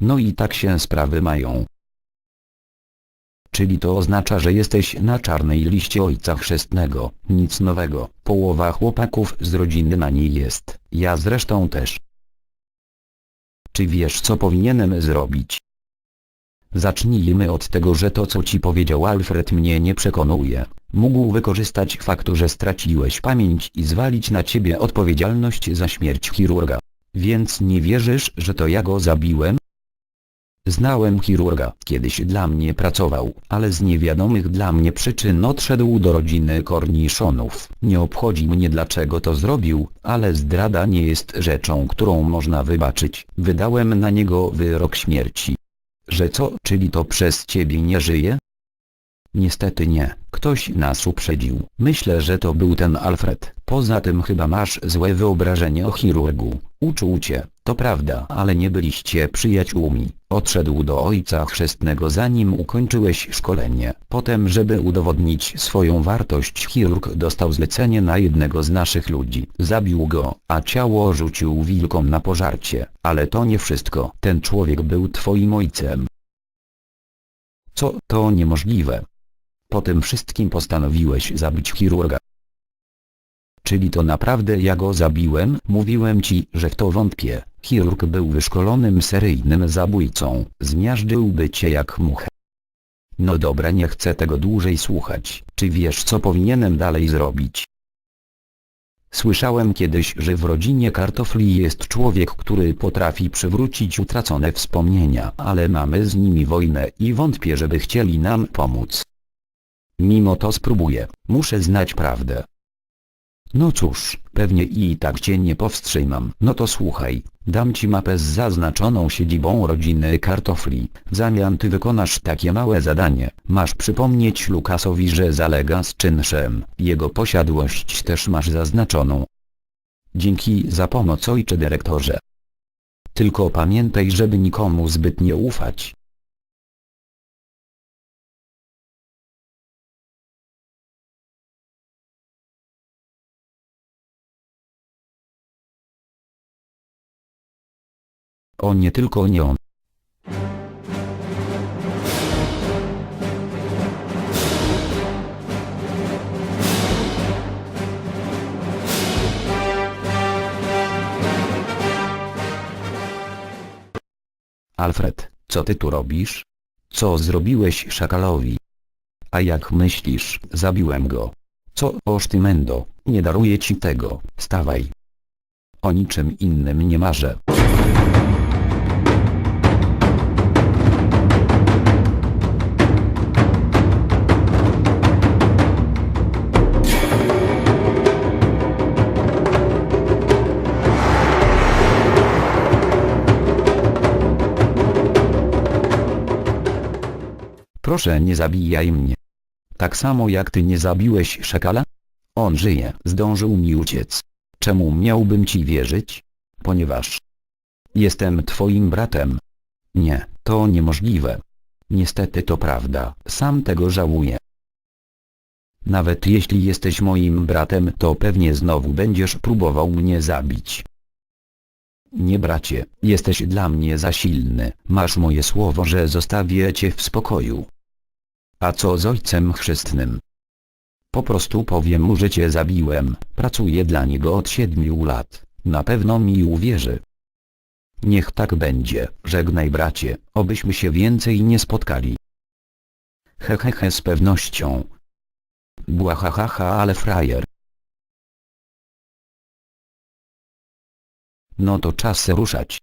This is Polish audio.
No i tak się sprawy mają. Czyli to oznacza, że jesteś na czarnej liście ojca chrzestnego, nic nowego, połowa chłopaków z rodziny na niej jest, ja zresztą też. Czy wiesz co powinienem zrobić? Zacznijmy od tego, że to co ci powiedział Alfred mnie nie przekonuje. Mógł wykorzystać faktu, że straciłeś pamięć i zwalić na ciebie odpowiedzialność za śmierć chirurga. Więc nie wierzysz, że to ja go zabiłem? Znałem chirurga, kiedyś dla mnie pracował, ale z niewiadomych dla mnie przyczyn odszedł do rodziny Korniszonów. Nie obchodzi mnie dlaczego to zrobił, ale zdrada nie jest rzeczą, którą można wybaczyć. Wydałem na niego wyrok śmierci. Że co, czyli to przez ciebie nie żyje? Niestety nie, ktoś nas uprzedził. Myślę, że to był ten Alfred. Poza tym chyba masz złe wyobrażenie o chirurgu. Uczył cię, to prawda, ale nie byliście przyjaciółmi. Odszedł do ojca chrzestnego zanim ukończyłeś szkolenie. Potem, żeby udowodnić swoją wartość, chirurg dostał zlecenie na jednego z naszych ludzi. Zabił go, a ciało rzucił wilkom na pożarcie. Ale to nie wszystko. Ten człowiek był twoim ojcem. Co, to niemożliwe. Po tym wszystkim postanowiłeś zabić chirurga. Czyli to naprawdę ja go zabiłem? Mówiłem ci, że w to wątpię. Chirurg był wyszkolonym seryjnym zabójcą. Zmiażdżyłby cię jak muchę. No dobra nie chcę tego dłużej słuchać. Czy wiesz co powinienem dalej zrobić? Słyszałem kiedyś, że w rodzinie kartofli jest człowiek, który potrafi przywrócić utracone wspomnienia, ale mamy z nimi wojnę i wątpię, żeby chcieli nam pomóc. Mimo to spróbuję, muszę znać prawdę. No cóż, pewnie i tak cię nie powstrzymam. No to słuchaj, dam ci mapę z zaznaczoną siedzibą rodziny kartofli. W zamian ty wykonasz takie małe zadanie. Masz przypomnieć Lukasowi, że zalega z czynszem. Jego posiadłość też masz zaznaczoną. Dzięki za pomoc ojcze dyrektorze. Tylko pamiętaj, żeby nikomu zbyt nie ufać. O nie tylko nie on. Alfred, co ty tu robisz? Co zrobiłeś szakalowi? A jak myślisz, zabiłem go? Co, oż ty mendo, nie daruję ci tego, stawaj. O niczym innym nie marzę. Proszę nie zabijaj mnie. Tak samo jak ty nie zabiłeś szakala? On żyje. Zdążył mi uciec. Czemu miałbym ci wierzyć? Ponieważ jestem twoim bratem. Nie, to niemożliwe. Niestety to prawda, sam tego żałuję. Nawet jeśli jesteś moim bratem, to pewnie znowu będziesz próbował mnie zabić. Nie bracie, jesteś dla mnie za silny, masz moje słowo, że zostawię cię w spokoju. A co z ojcem chrzestnym? Po prostu powiem mu, że cię zabiłem, pracuję dla niego od siedmiu lat, na pewno mi uwierzy. Niech tak będzie, żegnaj bracie, obyśmy się więcej nie spotkali. Hehehe he, he, z pewnością. Błahahaha ale frajer. No to czas ruszać.